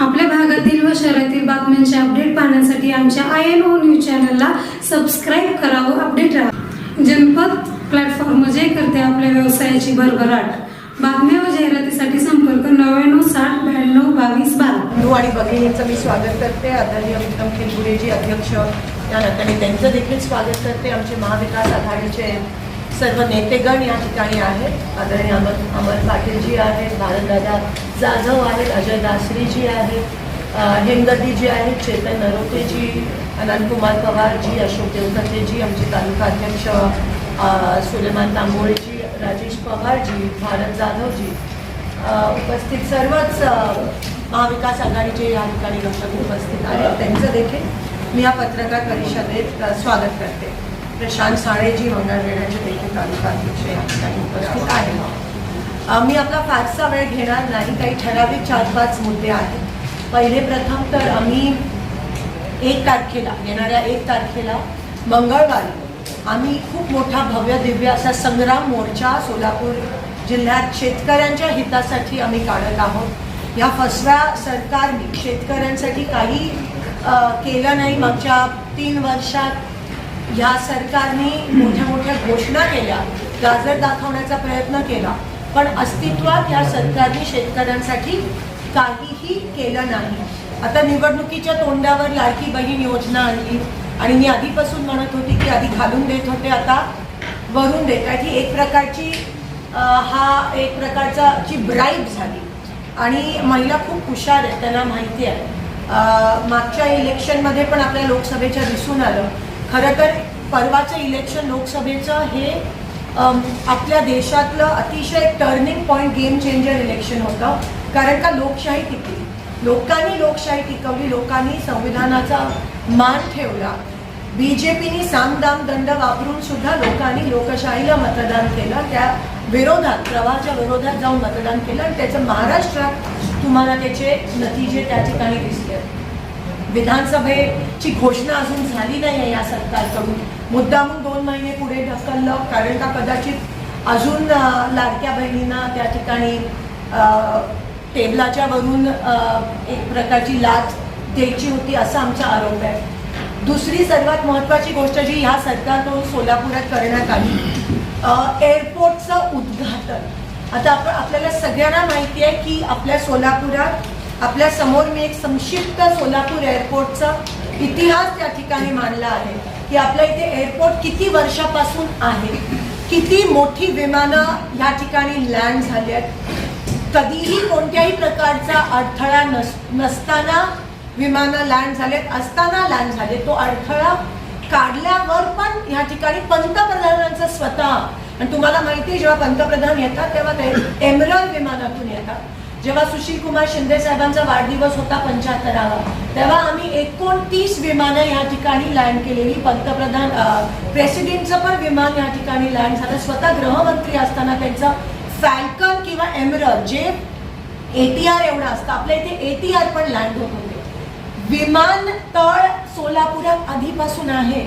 आपल्या भागातील व शहरातील बातम्यांचे अपडेट पाहण्यासाठी आमच्या आय एन ओ न्यूज चॅनलला सबस्क्राईब करा व अपडेट राहा. जनपद प्लॅटफॉर्म जे करते आपल्या व्यवसायाची भरभराट. बातम्या व जाहिरातीसाठी संपर्क नव्याण्णव साठ ब्याण्णव बावीस बारा. बंधू आणि भगिनींचं मी स्वागत करते. आदरणीय उत्तम खेलगुरेजी अध्यक्ष त्या नात्याने त्यांचं देखील स्वागत करते. आमचे महाविकास आघाडीचे सर्व नेतेगण या ठिकाणी आहेत. आदरणीय अमर अमर पाटीलजी आहेत भारतदादा जाधव आहेत अजय दासरीजी आहेत अ, हेमदत्तीजी आहेत चेतन नरोतेजी अनंतकुमार पवारजी अशोक देवकतेजी आमचे तालुका अध्यक्ष सुलेमान तांबोळेजी राजेश पवारजी भारत जाधवजी. उपस्थित सर्वच महाविकास आघाडीचे या ठिकाणी दर्शक उपस्थित आहेत. त्यांचं देखील मी या पत्रकार परिषदेत स्वागत करते. प्रशांत साळेजी मंगळवेढ्याचे देखील तालुका अध्यक्ष या ठिकाणी उपस्थित आहेत. मी आपला फारसा वेळ घेणार नाही. काही ठराविक चार पाच मुद्दे आहेत. पहिले प्रथम तर आम्ही एक तारखेला येणाऱ्या एक तारखेला मंगळवारी आम्ही खूप मोठा भव्य दिव्य असा संग्राम मोर्चा सोलापूर जिल्ह्यात शेतकऱ्यांच्या हितासाठी आम्ही काढत आहोत. या फसव्या सरकारने शेतकऱ्यांसाठी काही केलं नाही. मागच्या तीन वर्षात या सरकारने मोठ्या मोठ्या घोषणा केल्या गाजर दाखवण्याचा प्रयत्न केला. पण अस्तित्वात या सरकारने शेतकऱ्यांसाठी काहीही केलं नाही. आता निवडणुकीच्या तोंडावर लाडकी बहीण योजना आणली. आणि मी आधीपासून म्हणत होती की आधी घालून देत होते आता वरून देत. आहे ही एक प्रकारची हा एक प्रकारचा जी ब्राईब झाली. आणि महिला खूप हुशार आहेत त्यांना माहिती आहे. मागच्या इलेक्शनमध्ये पण आपल्या लोकसभेच्या दिसून आलं. खरं तर परवाचं इलेक्शन लोकसभेचं हे आपल्या देशातलं अतिशय turning point game changer election होतं. कारण का लोकशाही टिकली. लोकांनी लोकशाही टिकवली लोकांनी संविधानाचा मान ठेवला. बी जे पीनी सामदाम दंड वापरून सुद्धा लोकांनी लोकशाहीला मतदान केलं. त्या विरोधात प्रवाहाच्या विरोधात जाऊन मतदान केलं. आणि त्याचं महाराष्ट्रात तुम्हाला त्याचे नतीजे त्या ठिकाणी दिसले. विधानसभेची घोषणा अजून झाली नाही आहे या सरकारकडून. मुद्दामून दोन महिने पुढे ढकललं कारण का कदाचित अजून लाडक्या बहिणींना त्या ठिकाणी टेबलाच्या वरून एक प्रकारची लाच द्यायची होती असा आमचा आरोप आहे. दुसरी सर्वात महत्त्वाची गोष्ट जी ह्या सरकारकडून सोलापुरात करण्यात आली एअरपोर्टचं उद्घाटन. आता आपण आपल्याला सगळ्यांना माहिती आहे की आपल्या सोलापुरात आपल्यासमोर मी एक संक्षिप्त सोलापूर एअरपोर्टचा इतिहास त्या ठिकाणी मांडला आहे की आपल्या इथे एअरपोर्ट किती वर्षापासून आहे? किती मोठी विमानं या ठिकाणी लँड झाली आहेत? कधीही कोणत्याही प्रकारचा अडथळा नस नसताना विमानं लँड झालेत असताना लँड झाले तो अडथळा काढल्यावर पण या ठिकाणी पंतप्रधानांचं स्वतः आणि तुम्हाला माहिती आहे जेव्हा पंतप्रधान येतात तेव्हा ते एमरल विमानातून येतात. जेव्हा सुशील कुमार शिंदे साहेबांचा वाढदिवस होता पंच्याहत्तरावा तेव्हा आम्ही एकोणतीस विमानं या ठिकाणी लँड केलेली. पंतप्रधान प्रेसिडेंटचं पण विमान या ठिकाणी लँड झालं. स्वतः गृहमंत्री असताना त्यांचं फॅल्कन किंवा एमरल जे एटीआर एवढं असतं. आपल्या इथे एटीआर पण लँड होत होते. विमानतळ सोलापुरात आधीपासून आहे.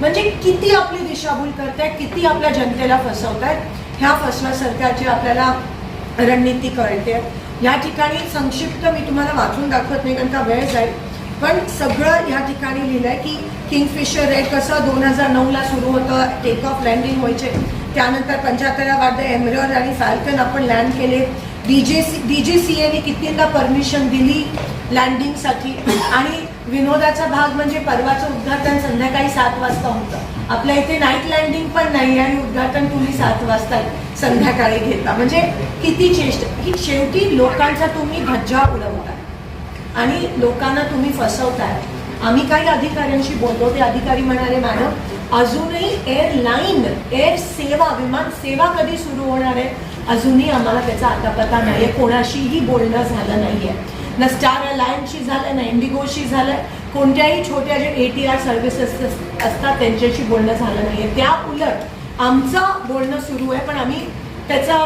म्हणजे किती आपली दिशाभूल करतायत किती आपल्या जनतेला फसवतायत ह्या फसव्या सरकारची आपल्याला रणनीती कळते या ठिकाणी संक्षिप्त मी तुम्हाला वाचून दाखवत नाही कारण का वेळ जाईल. पण सगळं या ठिकाणी लिहिलंय की किंगफिशर रेड कसं दोन हजार नऊला सुरू होतं टेक ऑफ लँडिंग व्हायचे. त्यानंतर पंच्याहत्तरा वाढ एमरॉर आणि फॅल्कन आपण लँड केले. D J C D G C एने कितींदा परमिशन दिली? लँडिंगसाठी आणि विनोदाचा भाग म्हणजे परवाचं उद्घाटन संध्याकाळी सात वाजता होतं. आपल्या इथे नाईट लँडिंग पण नाही आणि उद्घाटन तुम्ही सात वाजता संध्याकाळी घेता. म्हणजे किती चेष्ट. ही शेवटी लोकांचा तुम्ही धज्जा उडवताय. आणि लोकांना तुम्ही फसवताय. आम्ही काही अधिकाऱ्यांशी बोललो. ते अधिकारी म्हणाले मॅडम अजूनही एअरलाईन एअर सेवा विमान सेवा कधी सुरू होणार आहे? अजूनही आम्हाला त्याचा आता पता नाही आहे कोणाशीही बोलणं झालं नाही आहे ना स्टार अलायन्सशी झालं ना इंडिगोशी झालं कोणत्याही छोट्या जे ए टी आर सर्व्हिसेस असतात त्यांच्याशी बोलणं झालं नाही आहे त्या उलट आमचं बोलणं सुरू आहे पण आम्ही त्याचा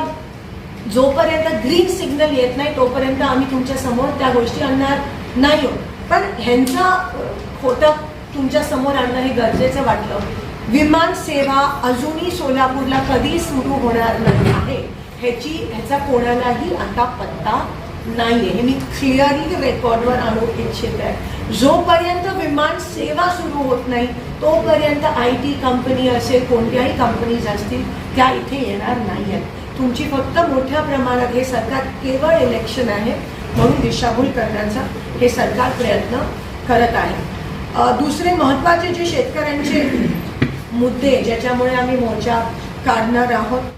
जोपर्यंत ग्रीन सिग्नल येत नाही तोपर्यंत आम्ही तुमच्यासमोर त्या गोष्टी आणणार नाही आहोत. पण ह्यांचं खोटं तुमच्यासमोर आणणं हे गरजेचं वाटलं. विमान सेवा अजूनही सोलापूरला कधी सुरू होणार नाही आहे. ह्याची ह्याचा कोणालाही आता पत्ता नाही आहे हे मी क्लिअरली रेकॉर्डवर आणू इच्छित. आहे जोपर्यंत विमान सेवा सुरू होत नाही तोपर्यंत आय टी कंपनी असेल कोणत्याही कंपनीज असतील त्या इथे येणार नाही आहेत तुमची फक्त मोठ्या प्रमाणात हे सरकार केवळ इलेक्शन आहे म्हणून दिशाभूल करण्याचा हे सरकार प्रयत्न करत आहे. दुसरे महत्त्वाचे जे शेतकऱ्यांचे मुद्दे ज्याच्यामुळे आम्ही मोर्चा काढणार आहोत